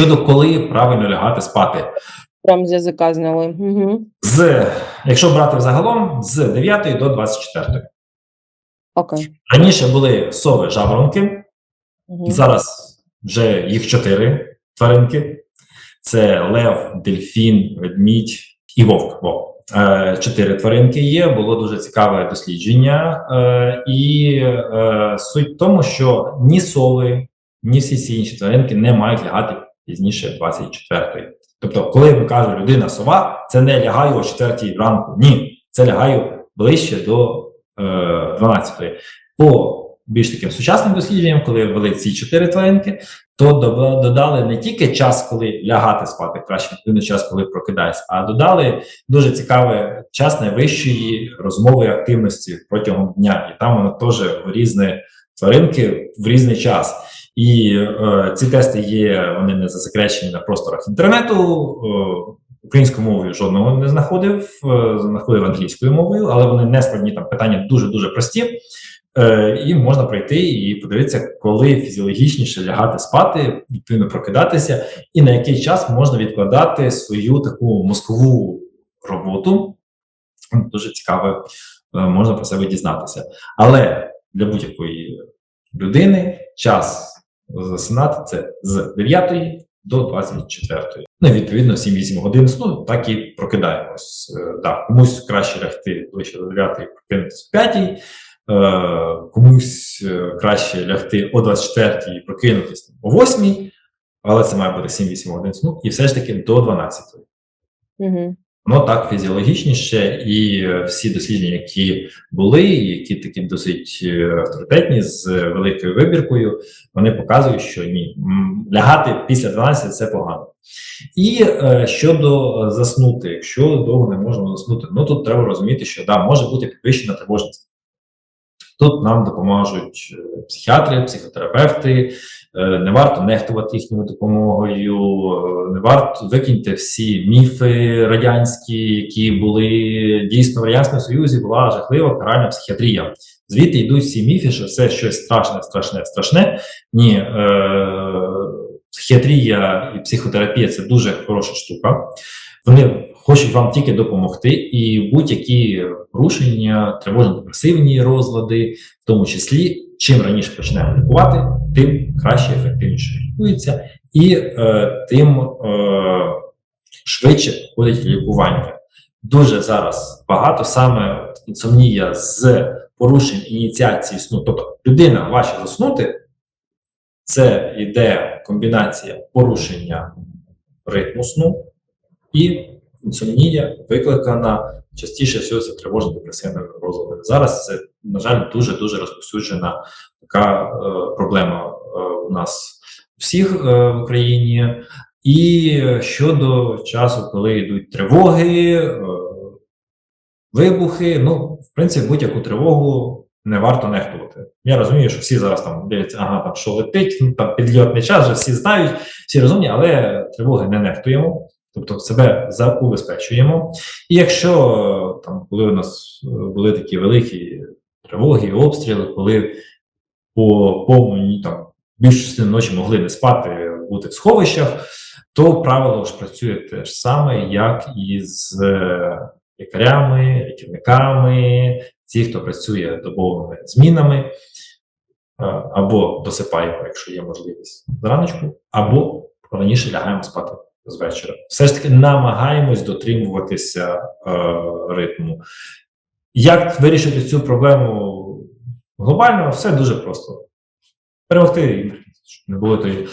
Щодо коли правильно лягати спати, Прям з язика зняли. Угу. з якщо брати взагалом, з 9 до 24. Окей. Раніше були сови жаворонки, Угу. зараз вже їх чотири тваринки: це лев, дельфін, ведмідь і вовк. Вовк. Е, Чотири тваринки є. Було дуже цікаве дослідження, е, і е, суть в тому, що ні сови, ні всі ці інші тваринки не мають лягати пізніше 24-ї. Тобто, коли ми кажемо людина сова, це не лягаю о 4 ранку. Ні, це лягаю ближче до е, 12-ї. По більш таким сучасним дослідженням, коли ввели ці чотири тваринки, то додали не тільки час, коли лягати спати, краще відповідно час, коли прокидаєшся, а додали дуже цікаве час найвищої розмови активності протягом дня. І там воно теж різні тваринки в різний час. І е, ці тести є, вони не засекречені на просторах інтернету. Е, Українською мовою жодного не знаходив, е, знаходив англійською мовою, але вони не складні там питання дуже дуже прості. Е, і можна прийти і подивитися, коли фізіологічніше лягати спати, відповідно прокидатися, і на який час можна відкладати свою таку мозкову роботу. Дуже цікаво, е, можна про себе дізнатися. Але для будь-якої людини час засинати це з 9 до 24. Ну, відповідно, 7-8 годин сну, так і прокидаємось. Е, Да, комусь краще лягти ближче до 9 і прокинутися о 5, е, комусь е, краще лягти о 24 і прокинутися о 8, але це має бути 7-8 годин сну, і все ж таки до 12. Угу. Воно так фізіологічніше, і е, всі дослідження, які були, які такі досить е, авторитетні з е, великою вибіркою, вони показують, що ні, лягати після 12 це погано. І е, щодо заснути, якщо довго не можна заснути, ну тут треба розуміти, що да, може бути підвищена тривожність. Тут нам допоможуть е, психіатри, психотерапевти. Е, Не варто нехтувати їхньою допомогою, е, не варто викиньте всі міфи радянські, які були дійсно в радянському союзі. Була жахлива каральна психіатрія. Звідти йдуть всі міфи, що це щось страшне, страшне, страшне. Ні, е, психіатрія і психотерапія це дуже хороша штука. Вони хочуть вам тільки допомогти, і будь-які порушення, тривожно-депресивні розлади, в тому числі, чим раніше почнемо лікувати, тим краще, ефективніше лікується, і е, тим е, швидше входить лікування. Дуже зараз багато саме інсомнія з порушень ініціації сну. Тобто людина важче заснути, це йде комбінація порушення ритму сну і інсомнія викликана частіше всього це тривожно-депресивними розладами. Зараз це, на жаль, дуже дуже розповсюджена така е, проблема е, у нас всіх е, в Україні. І щодо часу, коли йдуть тривоги, е, вибухи, ну, в принципі, будь-яку тривогу не варто нехтувати. Я розумію, що всі зараз там дивляться, ага, там що летить, ну там підльотний час, вже всі знають, всі розумні, але тривоги не нехтуємо. Тобто себе заубезпечуємо. І якщо там, коли у нас е, були такі великі тривоги, обстріли, коли по повній там більшу частину ночі могли не спати, бути в сховищах, то правило ж працює те ж саме, як і з е, лікарями, рятівниками, ті, хто працює добовими змінами, е, або досипаємо, якщо є можливість зраночку, або раніше лягаємо спати з вечора. Все ж таки намагаємось дотримуватися е, ритму. Як вирішити цю проблему глобально? Все дуже просто. Перемогти, щоб не було тої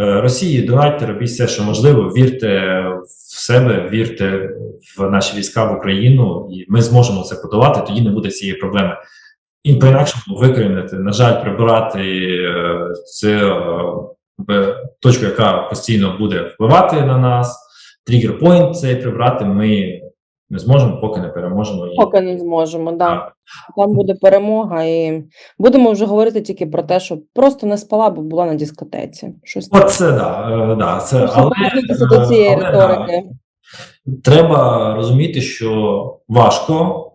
е, Росії, донатьте, робіть все, що можливо, вірте в себе, вірте в наші війська в Україну, і ми зможемо це подолати, тоді не буде цієї проблеми. І по-інакшому викорінити, на жаль, прибирати е, це е, точку, яка постійно буде впливати на нас. Тригер point цей прибрати ми не зможемо, поки не переможемо її. Поки не зможемо, да. Так. Там буде перемога, і будемо вже говорити тільки про те, що просто не спала, бо була на дискотеці. Щось. Оце да, е, да, це але, повернутися до цієї але, да, треба розуміти, що важко,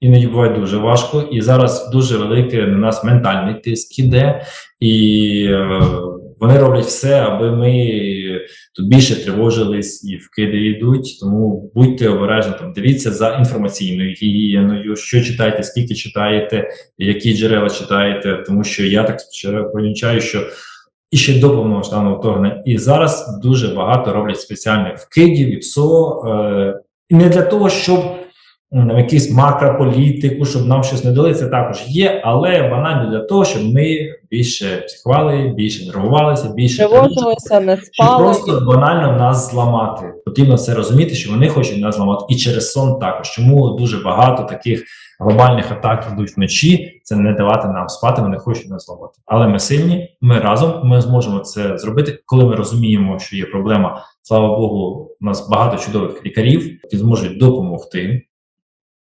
іноді буває дуже важко, і зараз дуже великий на нас ментальний тиск іде, і е, вони роблять все, аби ми тут більше тривожились і вкиди йдуть. Тому будьте обережні там, дивіться за інформаційною гігієною, що читаєте, скільки читаєте, які джерела читаєте, тому що я так помічаю, що і ще до повномасштабного вторгнення, і зараз дуже багато роблять спеціальних вкидів і ПСО, е, не для того, щоб якусь макрополітику, щоб нам щось не дали, це також є, але банально для того, щоб ми більше психували, більше нервувалися, більше Тривожилися, не спали. просто банально нас зламати. Потрібно це розуміти, що вони хочуть нас зламати. І через сон також. Чому дуже багато таких глобальних атак йдуть вночі, це не давати нам спати, вони хочуть нас зламати. Але ми сильні, ми разом ми зможемо це зробити, коли ми розуміємо, що є проблема. Слава Богу, у нас багато чудових лікарів, які зможуть допомогти.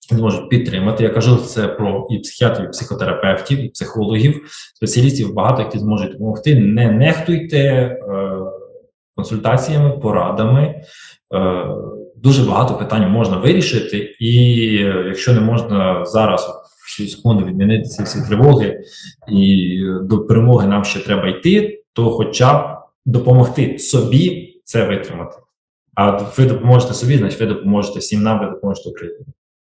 Зможуть підтримати. Я кажу це про і психіатрів, і психотерапевтів, і психологів, спеціалістів багато, які зможуть допомогти. Не нехтуйте е, консультаціями, порадами. Е, дуже багато питань можна вирішити, і е, якщо не можна зараз в 6 відмінити ці всі тривоги, і до перемоги нам ще треба йти, то хоча б допомогти собі це витримати. А ви допоможете собі, значить ви допоможете всім нам, ви допоможете Україні.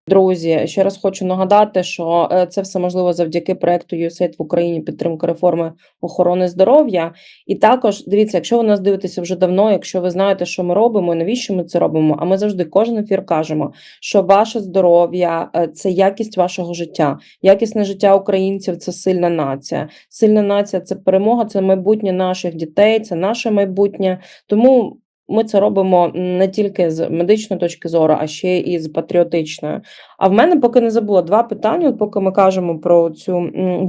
Друзі, ще раз хочу нагадати, що е, це все можливо завдяки проекту USAID в Україні підтримка реформи охорони здоров'я. І також дивіться, якщо ви нас дивитеся вже давно, якщо ви знаєте, що ми робимо і навіщо ми це робимо. А ми завжди кожен ефір кажемо, що ваше здоров'я е, це якість вашого життя, якісне життя українців це сильна нація. Сильна нація це перемога, це майбутнє наших дітей, це наше майбутнє. Тому. Ми це робимо не тільки з медичної точки зору, а ще і з патріотичної. А в мене поки не забула два питання. От поки ми кажемо про цю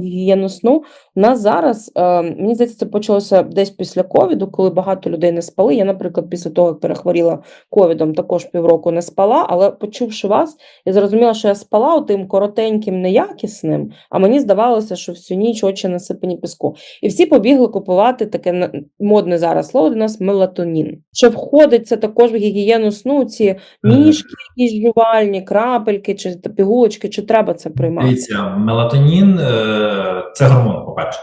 гігієну сну. У нас зараз е, мені здається, це почалося десь після ковіду, коли багато людей не спали. Я, наприклад, після того, як перехворіла ковідом, також півроку не спала. Але почувши вас, я зрозуміла, що я спала тим коротеньким, неякісним, а мені здавалося, що всю ніч очі насипані піску. І всі побігли купувати таке модне зараз слово до нас мелатонін. Чи входить це також в гігієну сну? Ці ніжки, жувальні, крапельки чи пігулочки, чи треба це приймати? Дивіться, мелатонін е, це гормон, по-перше.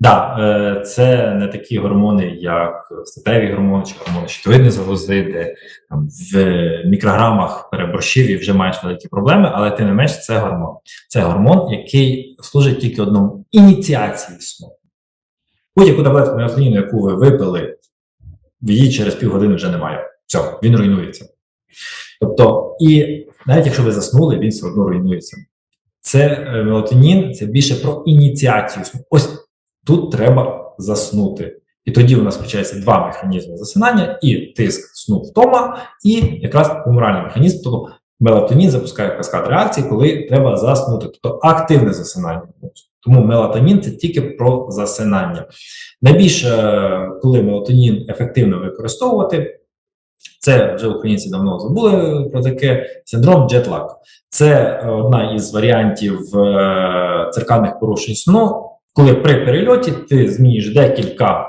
Да, е, це не такі гормони, як статеві гормони чи гормони щитовидної залози, де там, в мікрограмах переборщив і вже маєш великі проблеми, але тим не менш це гормон. Це гормон, який служить тільки одному ініціації сну. Будь-яку таблетку мелатоніну, яку ви випили, її через півгодини вже немає. Все, він руйнується. Тобто, і навіть якщо ви заснули, він все одно руйнується. Це е, мелатонін, це більше про ініціацію сну. Ось тут треба заснути. І тоді у нас включається два механізми засинання: і тиск сну втома, і якраз гуморальний механізм. Тобто мелатонін запускає каскад реакцій, коли треба заснути, тобто активне засинання. Тому мелатонін це тільки про засинання. Найбільше, е, коли мелатонін ефективно використовувати, це вже українці давно забули про таке синдром джетлаг. Це е, одна із варіантів е, циркадних порушень сну, коли при перельоті ти змінюєш декілька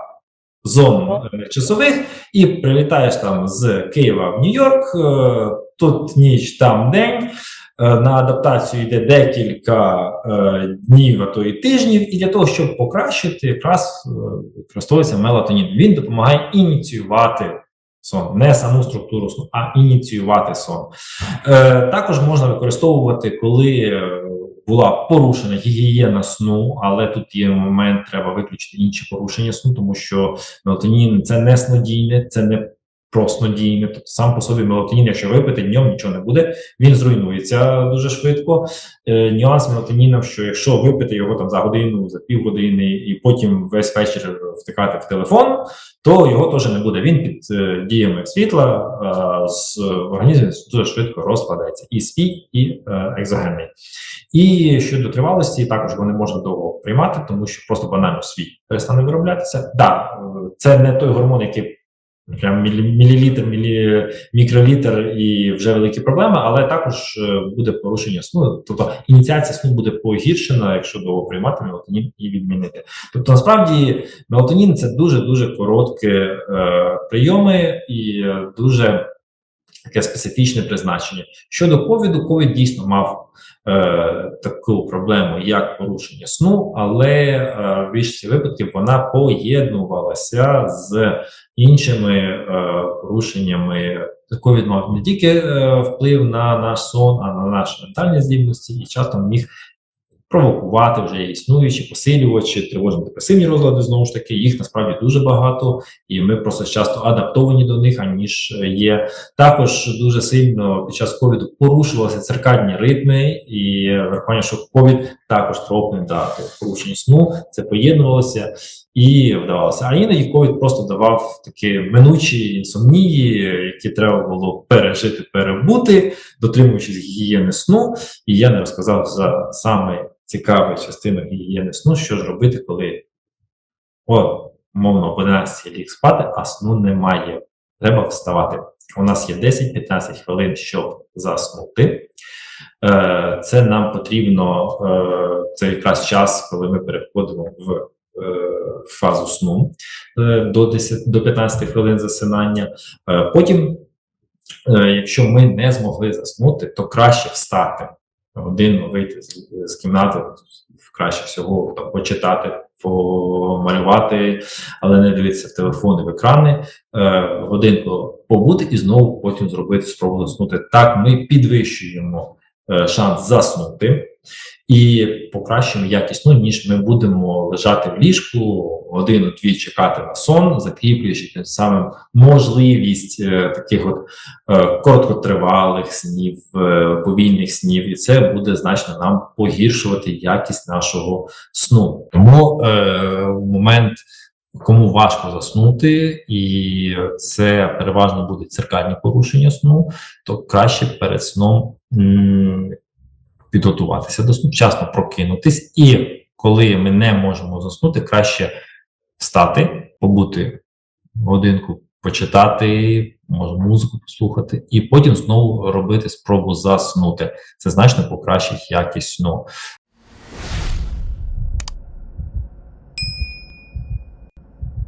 зон е, часових і прилітаєш там з Києва в Нью-Йорк, тут ніч, там день. На адаптацію йде декілька е, днів, а то і тижнів, і для того, щоб покращити, якраз використовується мелатонін. Він допомагає ініціювати сон, не саму структуру сну, а ініціювати сон. Е, також можна використовувати, коли е, була порушена гігієна сну, але тут є момент, треба виключити інші порушення сну, тому що мелатонін це не снодійне, це не проснодійне. Тобто сам по собі мелатонін, якщо випити, днем нічого не буде, він зруйнується дуже швидко. Е, нюанс мелатоніна, що якщо випити його там за годину, за півгодини, і потім весь вечір втикати в телефон, то його теж не буде. Він під е, діями світла е, з організму дуже швидко розкладається. І свій, і е, екзогенний. І щодо тривалості, також його не можна довго приймати, тому що просто банально свій перестане вироблятися. Да, е, це не той гормон, який прям мілілітр, мілі, мікролітр і вже великі проблеми, але також е, буде порушення сну. Тобто ініціація сну буде погіршена, якщо довго приймати мелатонін і відмінити. Тобто, насправді, мелатонін це дуже дуже короткі е, прийоми і е, дуже таке специфічне призначення. Щодо ковіду, ковід дійсно мав е, таку проблему, як порушення сну, але в більшості випадків вона поєднувалася з іншими е, порушеннями. Ковід мав не тільки е, вплив на наш сон, а на наші ментальні здібності, і часто міг провокувати вже існуючі посилювачі, тривожно-депресивні розлади. Знову ж таки, їх насправді дуже багато, і ми просто часто адаптовані до них, аніж є. Також дуже сильно під час ковіду порушувалися циркадні ритми, і врахування, що ковід також тропне дати порушення сну, це поєднувалося і вдавалося. А іноді ковід просто давав такі минучі інсомнії, які треба було пережити, перебути, дотримуючись гігієни сну. І я не розказав за саме цікаву частину гігієни сну, що ж робити, коли о, умовно об 11 ліг спати, а сну немає. Треба вставати. У нас є 10-15 хвилин, щоб заснути. Е, Це нам потрібно, е, це якраз час, коли ми переходимо в фазу сну е, до 10 до 15 хвилин засинання. Е, Потім, е, якщо ми не змогли заснути, то краще встати годину вийти з, з кімнати, краще всього там, почитати, помалювати, але не дивитися в телефони, в екрани, е, годинку побути і знову потім зробити спробу заснути. Так ми підвищуємо е, шанс заснути і покращуємо якість сну, ніж ми будемо лежати в ліжку годину-дві чекати на сон, закріплюючи тим самим можливість е, таких от е, короткотривалих снів, е, повільних снів, і це буде значно нам погіршувати якість нашого сну. Тому е, в момент. Кому важко заснути, і це переважно буде циркадні порушення сну, то краще перед сном підготуватися до сну, вчасно прокинутись, і коли ми не можемо заснути, краще встати, побути годинку, почитати, може музику послухати, і потім знову робити спробу заснути. Це значно покращить якість сну.